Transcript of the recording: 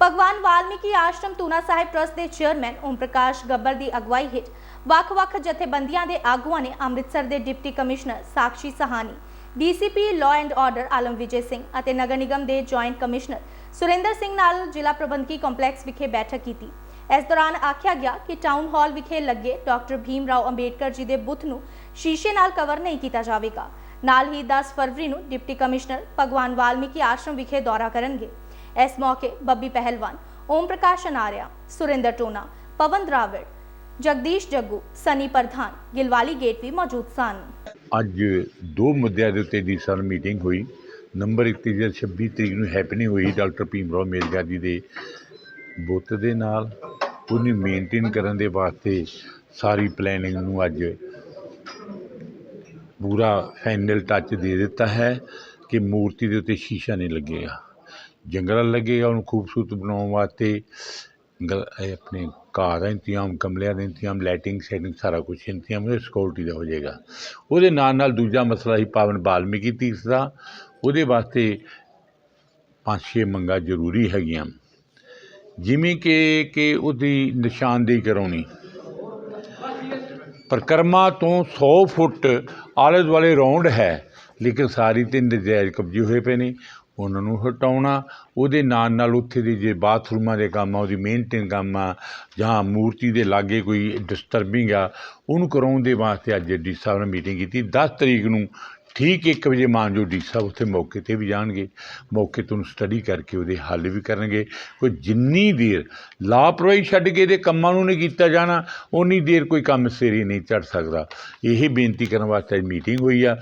ਭਗਵਾਨ ਵਾਲਮੀਕੀ ਆਸ਼ਰਮ ਤੂਨਾ ਸਾਹਿਬ ਟਰਸਟ ਦੇ ਚੇਅਰਮੈਨ ਓਮ ਪ੍ਰਕਾਸ਼ ਗੱਬਰ ਦੀ ਅਗਵਾਈ ਹੇਠ ਵੱਖ-ਵੱਖ ਜਥੇਬੰਦੀਆਂ ਦੇ ਆਗੂਆਂ ਨੇ ਅੰਮ੍ਰਿਤਸਰ ਦੇ deputy commissioner Sakshi Sahni, DCP law and order Alam Vijay Singh ਅਤੇ ਨਗਰ ਨਿਗਮ ਦੇ ਜੁਆਇੰਟ ਕਮਿਸ਼ਨਰ ਸੁਰਿੰਦਰ ਸਿੰਘ ਨਾਲ ਜ਼ਿਲ੍ਹਾ ਪ੍ਰਬੰਧਕੀ ਕੰਪਲੈਕਸ ਵਿਖੇ ਬੈਠਕ ਕੀਤੀ। ਇਸ ਦੌਰਾਨ ਆਖਿਆ ਗਿਆ ਕਿ ਟਾਊਨ ਹਾਲ ਵਿਖੇ ਲੱਗੇ ਡਾਕਟਰ ਭੀਮ ਰਾਓ ਅੰਬੇਡਕਰ ਜੀ ਦੇ ਬੁੱਤ ਨੂੰ ਸ਼ੀਸ਼ੇ ਨਾਲ ਕਵਰ ਨਹੀਂ ਕੀਤਾ ਜਾਵੇਗਾ। ਨਾਲ ਹੀ 10 ਫਰਵਰੀ ਨੂੰ ਡਿਪਟੀ ਕਮਿਸ਼ਨਰ ਭਗਵਾਨ ਵਾਲਮੀਕੀ ਆਸ਼ਰਮ ਵਿਖੇ ਦੌਰਾ ਕਰਨਗੇ। ਇਸ ਮੌਕੇ ਬੱਬੀ ਪਹਿਲਵਾਨ, ਓਮ ਪ੍ਰਕਾਸ਼ ਅਨਾਰਿਆ, ਸੁਰਿੰਦਰ ਟੋਨਾ, ਪਵਨ ਦਰਾਵੜ, ਜਗਦੀਸ਼ ਜੱਗੂ, ਸਨੀ ਪ੍ਰਧਾਨ, ਗਿਲਵਾਲੀ ਗੇਟ ਵੀ ਮੌਜੂਦ ਸਨ। ਅੱਜ ਦੋ ਮੁੱਦਿਆਂ ਦੇ ਉੱਤੇ ਡੀ ਸਰ ਮੀਟਿੰਗ ਹੋਈ। ਨੰਬਰ 1 ਤੇ 26 ਤਰੀਕ ਨੂੰ ਹੈਪਨਿੰਗ ਹੋਈ ਡਾਕਟਰ ਭੀਮ ਰਾਓ ਅੰਬੇਡਕਰ ਜੀ ਦੇ ਬੁੱਤ ਦੇ ਨਾਲ। ਉਹਨੂੰ ਮੇਨਟੇਨ ਕਰਨ ਦੇ ਵਾਸਤੇ ਸਾਰੀ ਪਲੈਨਿੰਗ ਨੂੰ ਅੱਜ ਪੂਰਾ ਫਾਈਨਲ ਟੱਚ ਦੇ ਦਿੱਤਾ ਹੈ ਕਿ ਮੂਰਤੀ ਦੇ ਉੱਤੇ ਸ਼ੀਸ਼ਾ ਨਹੀਂ ਲੱਗੇਗਾ। ਜੰਗਲ ਲੱਗੇਗਾ ਉਹਨੂੰ ਖੂਬਸੂਰਤ ਬਣਾਉਣ ਵਾਸਤੇ। ਗਲ ਆਪਣੇ ਘਾਹ ਦਾ ਇੰਤਜ਼ਾਮ, ਗਮਲਿਆਂ ਦਾ ਇੰਤਜ਼ਾਮ ਲਾਈਟਿੰਗ ਸੈਟਿੰਗ ਸਾਰਾ ਕੁਝ ਇੰਤਜ਼ਾਮ ਉਹ ਸਿਕਿਉਰਿਟੀ ਦਾ ਹੋ ਜਾਏਗਾ। ਉਹਦੇ ਨਾਲ ਨਾਲ ਦੂਜਾ ਮਸਲਾ ਹੀ ਪਾਵਨ ਬਾਲਮੀਕੀ ਤੀਰਥ ਦਾ। ਉਹਦੇ ਵਾਸਤੇ ਪੰਜ ਛੇ ਮੰਗਾਂ ਜ਼ਰੂਰੀ ਹੈਗੀਆਂ। ਜਿਵੇਂ ਕਿ ਕਿ ਉਹਦੀ ਨਿਸ਼ਾਨਦੇਹੀ ਕਰਾਉਣੀ। ਪਰਿਕਰਮਾ ਤੋਂ 100 ਫੁੱਟ ਆਲੇ ਦੁਆਲੇ ਰੌਂਡ ਹੈ, ਲੇਕਿਨ ਸਾਰੀ ਤੇ ਨਜਾਇਜ਼ ਕਬਜ਼ੇ ਹੋਏ ਪਏ ਨੇ। ਉਹਨਾਂ ਨੂੰ ਹਟਾਉਣਾ, ਉਹਦੇ ਨਾਲ ਨਾਲ ਉੱਥੇ ਦੇ ਜੇ ਬਾਥਰੂਮਾਂ ਦੇ ਕੰਮ ਆ, ਉਹਦੀ ਮੇਨਟੇਨ ਕੰਮ ਆ, ਜਾਂ ਮੂਰਤੀ ਦੇ ਲਾਗੇ ਕੋਈ ਡਿਸਟਰਬਿੰਗ ਆ, ਉਹਨੂੰ ਕਰਾਉਣ ਦੇ ਵਾਸਤੇ ਅੱਜ ਡੀ ਸਾਹਿਬ ਨਾਲ ਮੀਟਿੰਗ ਕੀਤੀ। 10 ਤਰੀਕ ਨੂੰ ਠੀਕ 1 ਵਜੇ ਮਾਨਜੋ ਡੀ ਸਾਹਿਬ ਉੱਥੇ ਮੌਕੇ ਤੇ ਵੀ ਜਾਣਗੇ, ਮੌਕੇ ਤੋਂ ਸਟੱਡੀ ਕਰਕੇ ਉਹਦੇ ਹੱਲ ਵੀ ਕਰਨਗੇ। ਕੋਈ ਜਿੰਨੀ ਦੇਰ ਲਾਪਰਵਾਹੀ ਛੱਡ ਕੇ ਇਹਦੇ ਕੰਮਾਂ ਨੂੰ ਨਹੀਂ ਕੀਤਾ ਜਾਣਾ ਉਨੀ ਦੇਰ ਕੋਈ ਕੰਮ ਸਿਰੇ ਨਹੀਂ ਚੜ ਸਕਦਾ। ਇਹ ਬੇਨਤੀ ਕਰਨ ਵਾਸਤੇ ਅੱਜ ਮੀਟਿੰਗ ਹੋਈ ਆ।